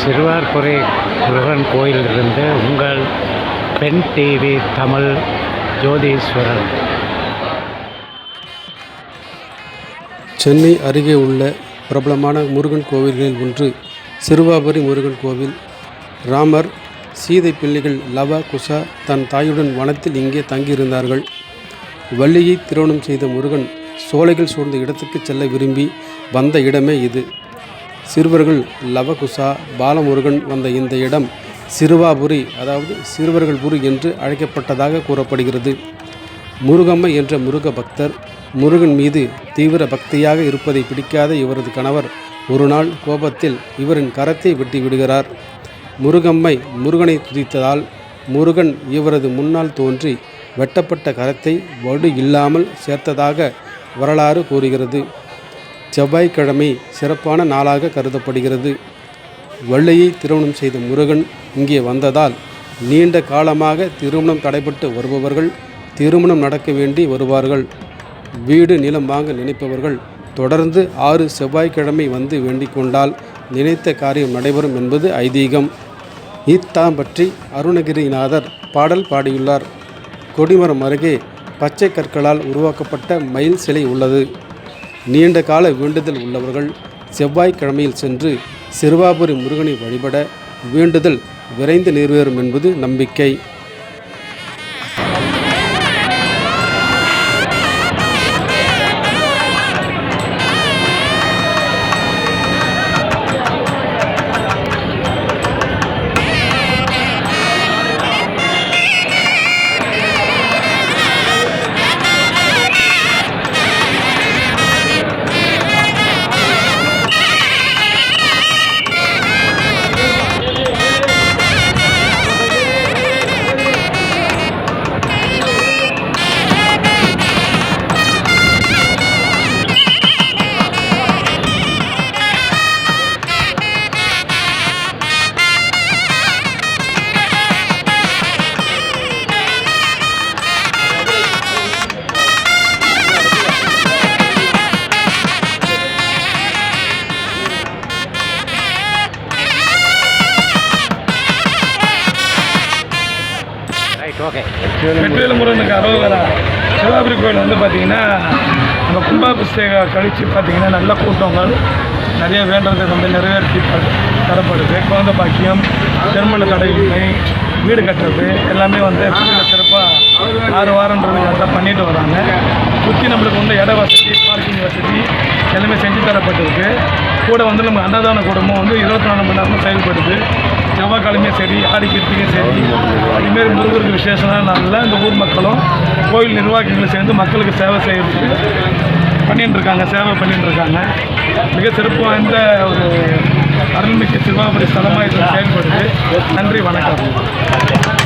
சிறுவார்புரை முருகன் கோயிலிருந்து உங்கள் பெண் டிவி தமிழ் ஜோதீஸ்வரன். சென்னை அருகே உள்ள பிரபலமான முருகன் கோவில்களில் ஒன்று சிறுவாபுரி முருகன் கோவில். ராமர் சீதை பிள்ளைகள் லவ குஷா தன் தாயுடன் வனத்தில் இங்கே தங்கியிருந்தார்கள். வள்ளியை திருமணம் செய்த முருகன் சோலைகள் சூழ்ந்த இடத்துக்கு செல்ல விரும்பி வந்த இடமே இது. சிறுவர்கள் லவகுசா பாலமுருகன் வந்த இந்த இடம் சிறுவாபுரி அதாவது சிறுவர்கள்புரி என்று அழைக்கப்பட்டதாக கூறப்படுகிறது. முருகம்மை என்ற முருக பக்தர் முருகன் மீது தீவிர பக்தியாக இருப்பதை பிடிக்காத இவரது கணவர் ஒரு நாள் கோபத்தில் இவரின் கரத்தை வெட்டி விடுகிறார். முருகம்மை முருகனை துதித்ததால் முருகன் இவரது முன்னால் தோன்றி வெட்டப்பட்ட கரத்தை வடு இல்லாமல் சேர்த்ததாக வரலாறு கூறுகிறது. செவ்வாய்க்கிழமை சிறப்பான நாளாக கருதப்படுகிறது. வள்ளியை திருமணம் செய்த முருகன் இங்கே வந்ததால் நீண்ட காலமாக திருமணம் தடைபட்டு வருபவர்கள் திருமணம் நடக்க வேண்டி வருவார்கள். வீடு நிலம் வாங்க நினைப்பவர்கள் தொடர்ந்து ஆறு செவ்வாய்க்கிழமை வந்து வேண்டிக் கொண்டால் நினைத்த காரியம் நடைபெறும் என்பது ஐதீகம். இத்தாம் பற்றி அருணகிரிநாதர் பாடல் பாடியுள்ளார். கொடிமரம் அருகே பச்சை கற்களால் உருவாக்கப்பட்ட மயில் சிலை உள்ளது. நீண்ட கால வேண்டுதல் உள்ளவர்கள் செவ்வாய்க்கிழமையில் சென்று சிறுவாபுரி முருகனை வழிபட வேண்டுதல் விரைந்து நிறைவேறும் என்பது நம்பிக்கை. வெற்றிவேல முருகனுக்கு அரோகரா சிவாபுரி கோயில் வந்து பார்த்தீங்கன்னா நம்ம கும்பாபிஷேக கழித்து பார்த்தீங்கன்னா நல்ல கூட்டங்கள் நிறைய வேண்டதை வந்து நிறைவேற்றி தரப்படுது. குழந்தை பாக்கியம் திருமண தடையின்மை வீடு கட்டுறது எல்லாமே வந்து கோயிலில் சிறப்பாக ஆறு வாரம்ன்றது கரெக்டாக பண்ணிட்டு வராங்க. சுற்றி நம்மளுக்கு வந்து இட வசதி பார்க்கிங் வசதி எல்லாமே செஞ்சு தரப்பட்டிருக்கு. கூட வந்து நம்ம அன்னதான குடும்பம் வந்து இருபத்தி நாலு மணி நேரமும் செயல்படுது. செவ்வாய்க்கிழமையும் சரி ஆடி கிருத்திகையும் சரி அதுமாரி முருகன் விசேஷமான நாளில் இந்த ஊர் மக்களும் கோயில் நிர்வாகிகளும் சேர்ந்து மக்களுக்கு சேவை செய்கிறதுக்கு பண்ணிட்டுருக்காங்க சேவை பண்ணிட்டுருக்காங்க. மிக சிறப்பு வாய்ந்த ஒரு அருள்மிக்க சிவாபுரி ஸ்தலமாக இதில் செயல்படுது. நன்றி வணக்கம்.